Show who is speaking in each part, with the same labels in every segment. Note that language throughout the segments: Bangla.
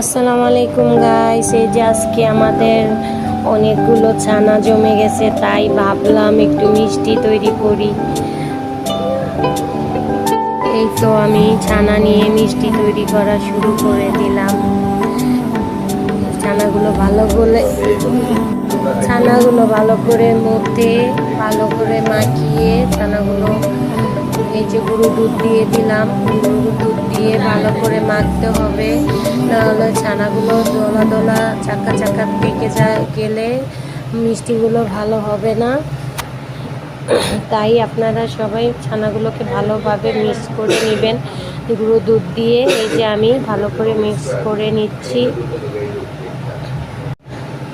Speaker 1: আসসালামু আলাইকুম গাইস এই যে আজকে আমাদের অনেকগুলো ছানা জমে গেছে, তাই ভাবলাম একটু মিষ্টি তৈরি করি। এই তো আমি ছানা নিয়ে মিষ্টি তৈরি করা শুরু করে দিলাম। ছানাগুলো ভালো করে ছানাগুলো ভালো করে মধ্যে ভালো করে মাখিয়ে ছানাগুলো এই যে দুধ দিয়ে দিলাম গরু দুধ দিয়ে ভালো করে মাখতে হবে। নাহলে ছানাগুলো দোলা দোলা, চাকা চাকা পেকে যা গেলে মিষ্টিগুলো ভালো হবে না। তাই আপনারা সবাই ছানাগুলোকে ভালোভাবে মিক্স করে নেবেন। গুঁড়ো দুধ দিয়ে এই যে আমি ভালো করে মিক্স করে নিচ্ছি।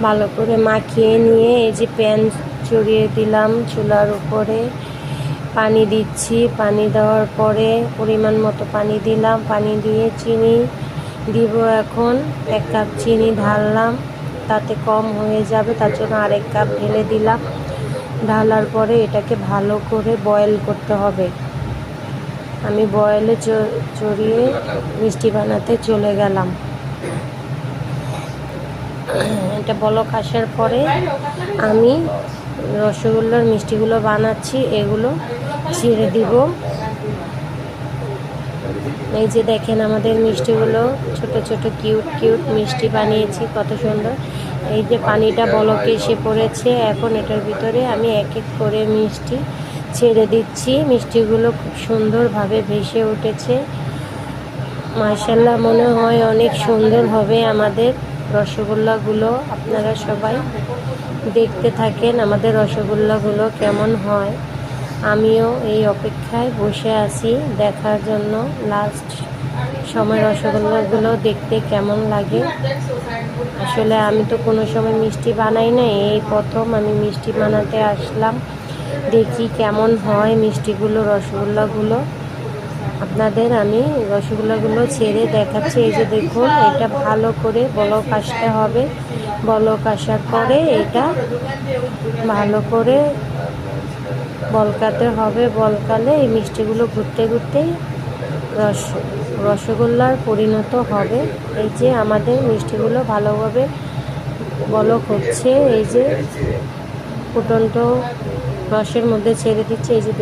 Speaker 1: ভালো করে মাখিয়ে নিয়ে এই যে প্যান চড়িয়ে দিলাম চুলার উপরে। পানি দিচ্ছি। পানি দেওয়ার পরে পরিমাণ মতো পানি দিলাম। পানি দিয়ে চিনি দিব এখন। এক কাপ চিনি ঢাললাম। তাতে কম হয়ে যাবে, তার জন্য আরেক কাপ ঢেলে দিলাম। ঢালার পরে এটাকে ভালো করে বয়েল করতে হবে। আমি বয়েলে চড়িয়ে মিষ্টি বানাতে চলে গেলাম। এটা বলক আসার পরে আমি রসগোল্লার মিষ্টিগুলো বানাচ্ছি, এগুলো ছিঁড়ে দিব। এই যে দেখেন আমাদের মিষ্টিগুলো, ছোট ছোট কিউট কিউট মিষ্টি বানিয়েছি, কত সুন্দর। এই যে পানিটা বলকে এসে পড়েছে, এখন এটার ভিতরে আমি এক এক করে মিষ্টি ছেড়ে দিচ্ছি। মিষ্টিগুলো খুব সুন্দরভাবে ভেসে উঠেছে। মার্শাল্লাহ মনে হয় অনেক সুন্দর হবে আমাদের রসগোল্লাগুলো। আপনারা সবাই দেখতে থাকেন আমাদের রসগোল্লাগুলো কেমন হয়। আমিও এই অপেক্ষায় বসে আছি দেখার জন্য। লাস্ট সময় রসগোল্লাগুলো দেখতে কেমন লাগে? আসলে আমি তো কোনো সময় মিষ্টি বানাই না এই প্রথম আমি মিষ্টি বানাতে আসলাম। দেখি কেমন হয় মিষ্টিগুলো, রসগোল্লাগুলো। আপনাদের আমি রসগোল্লাগুলো ছেড়ে দেখাচ্ছি। এই যে দেখুন, এটা ভালো করে বলক আসতে হবে। বলক আসার পরে এটা ভালো করে বলকাতে হবে। বলকালে এই মিষ্টিগুলো ঘুরতে ঘুরতেই রস রসগোল্লার পরিণত হবে। এই যে আমাদের মিষ্টিগুলো ভালোভাবে বলক হচ্ছে। এই যে ফুটন্ত রসের মধ্যে ছেড়ে দিচ্ছে। এই যে